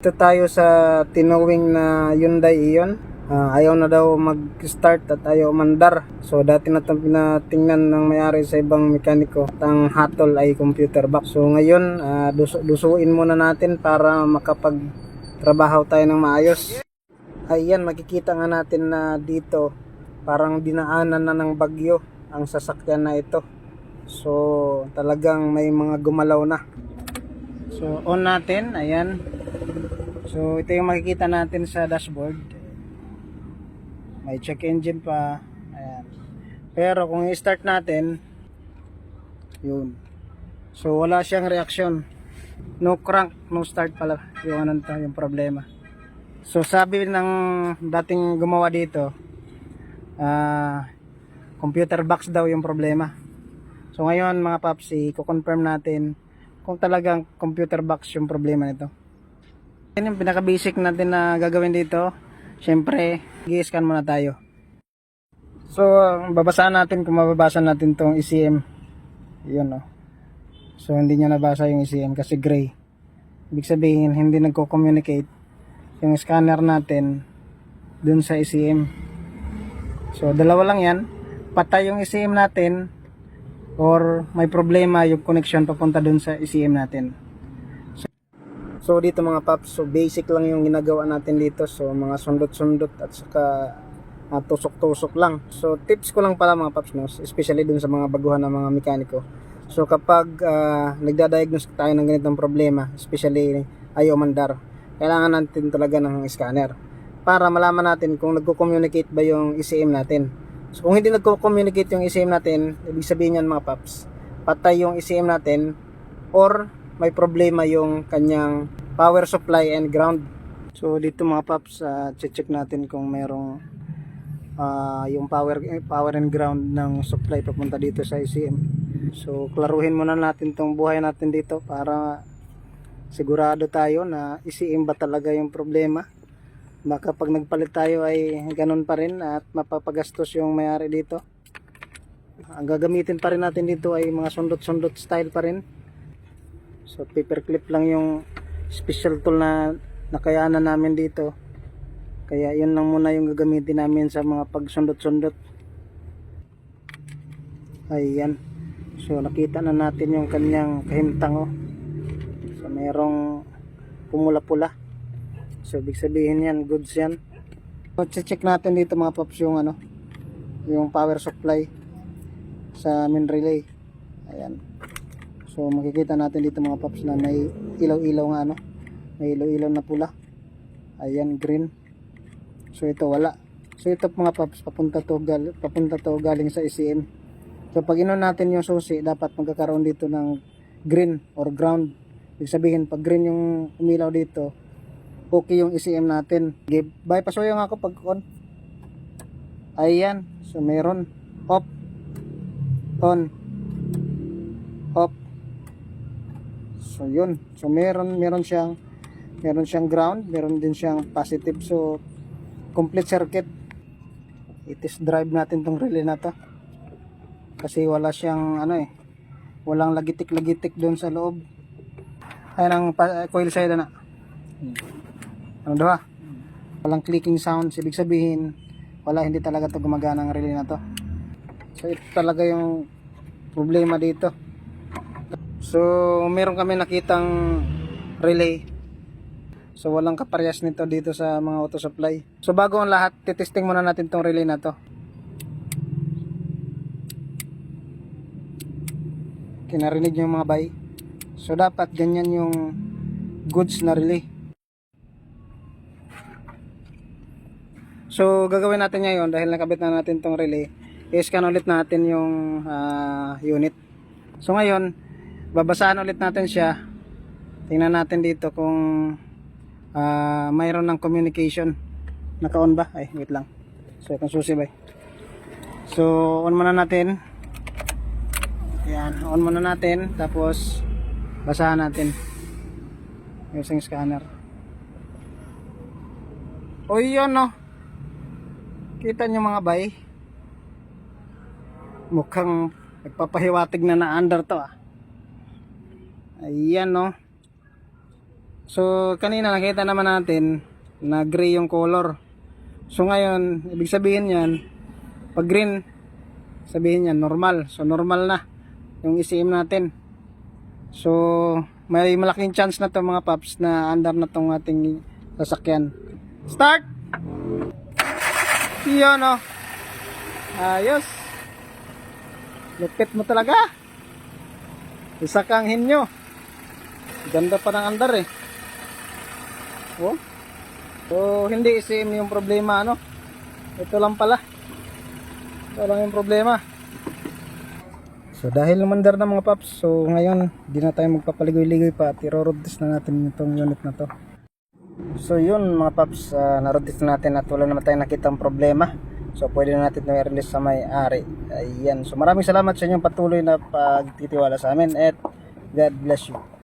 Ito tayo sa tinawing na Hyundai Ion. Ah, ayaw na daw mag-start at ayaw mandar. So dati na pinatingnan ng mayari sa ibang mekaniko. At Ang hatol ay computer box. So ngayon, ah, dusu- dusuin muna natin para makapag-trabaho tayo ng maayos. Ayan, makikita nga natin na dito parang dinaanan na ng bagyo ang sasakyan na ito. So talagang may mga gumalaw na. So on natin, ayan. So ito yung makikita natin sa dashboard. May check engine pa. Ayan. Pero kung i-start natin, yun. So wala siyang reaksyon. No crank, no start pala. Yung ano yung problema. So sabi ng dating gumawa dito, ah computer box daw yung problema. So ngayon mga paps, i-confirm natin kung talagang computer box yung problema nito. Yan yung pinaka-basic natin na gagawin dito. Siyempre, i-scan muna tayo. So, babasaan natin kung mababasa natin tong ECM. Yun, oh. So, hindi niya nabasa yung ECM kasi gray. Ibig sabihin, hindi nagko-communicate yung scanner natin dun sa ECM. So, dalawa lang yan. Patay yung ECM natin or may problema yung connection papunta dun sa ECM natin. So dito mga paps, so basic lang yung ginagawa natin dito. So mga sundot-sundot at saka ah, tusok-tusok lang. So tips ko lang pala mga paps, no? especially dun sa mga baguhan ng mga mekaniko. So kapag ah, nagda-diagnose tayo ng ganitong problema, especially ayaw mandar, kailangan natin talaga ng scanner para malaman natin kung nagko-communicate ba yung ECM natin. So kung hindi nagko-communicate yung ECM natin, ibig sabihin yan mga paps, patay yung ECM natin or may problema yung kanyang power supply and ground. So dito mga paps, uh, check natin kung merong ah, yung power eh, power and ground ng supply papunta dito sa ICM. So klaruhin muna natin tong buhay natin dito para sigurado tayo na ICM ba talaga yung problema. Baka pag nagpalit tayo ay ganun pa rin at mapapagastos yung mayari dito. Ang gagamitin pa rin natin dito ay mga sundot-sundot style pa rin. So paperclip lang yung special tool na nakayanan namin dito. Kaya yun lang muna yung gagamitin namin sa mga pagsundot-sundot. Ayan. So nakita na natin yung kanyang kahimtang oh. So merong pumula-pula. So ibig sabihin yan, goods yan. So check natin dito mga paps yung ano, yung power supply sa main relay. Ayan. So makikita natin dito mga paps na may ilaw-ilaw nga ano. May ilaw-ilaw na pula. Ayan green. So ito wala. So ito mga paps papunta to gal papunta to galing sa ECM. So pag inon natin yung susi, dapat magkakaroon dito ng green or ground. Ibig sabihin pag green yung umilaw dito, okay yung ECM natin. Give bypass ko yung ako pag on. Ayan. So meron off on off So yun. So meron meron siyang meron siyang ground, meron din siyang positive. So complete circuit. Itis drive natin tong relay na to. Kasi wala siyang ano eh. Walang lagitik-lagitik doon sa loob. Ayan ang pa- coil side na. Ano daw ah? Walang clicking sounds. Ibig sabihin, wala hindi talaga to gumagana ang relay na to. So ito talaga yung problema dito. So, meron kami nakitang relay. So, walang kaparehas nito dito sa mga auto supply. So, bago ang lahat, titesting muna natin tong relay na to. Kinarinig yung mga bay. So, dapat ganyan yung goods na relay. So, gagawin natin ngayon dahil nakabit na natin tong relay. I-scan ulit natin yung ah, unit. So, ngayon, babasahan ulit natin siya. Tingnan natin dito kung ah, mayroon ng communication. Naka-on ba? ay wait lang. So kung susi ba? So on muna natin. Yan on muna natin. Tapos basahan natin. Using scanner. O yun no? Kita nyo mga bay? Mukhang nagpapahiwatig na na under to ah Ayan no. So, kanina nakita naman natin na gray yung color. So, ngayon, ibig sabihin yan, pag green, sabihin yan, normal. So, normal na yung ECM natin. So, may malaking chance na to mga paps na andar na tong ating sasakyan. Start! Yun oh. Ayos. Lupit mo talaga. Isa kang hinyo. Ganda pa ng andar eh. Oh. So, hindi isim yung problema, ano? Ito lang pala. Ito lang yung problema. So, dahil lumandar na mga paps, so ngayon, di na tayo magpapaligoy-ligoy pa at test na natin itong unit na to. So, yun mga paps, uh, na-road test na natin at wala naman tayong nakitang problema. So, pwede na natin i-release sa may-ari. Ayan. So, maraming salamat sa inyong patuloy na pagtitiwala sa amin at God bless you.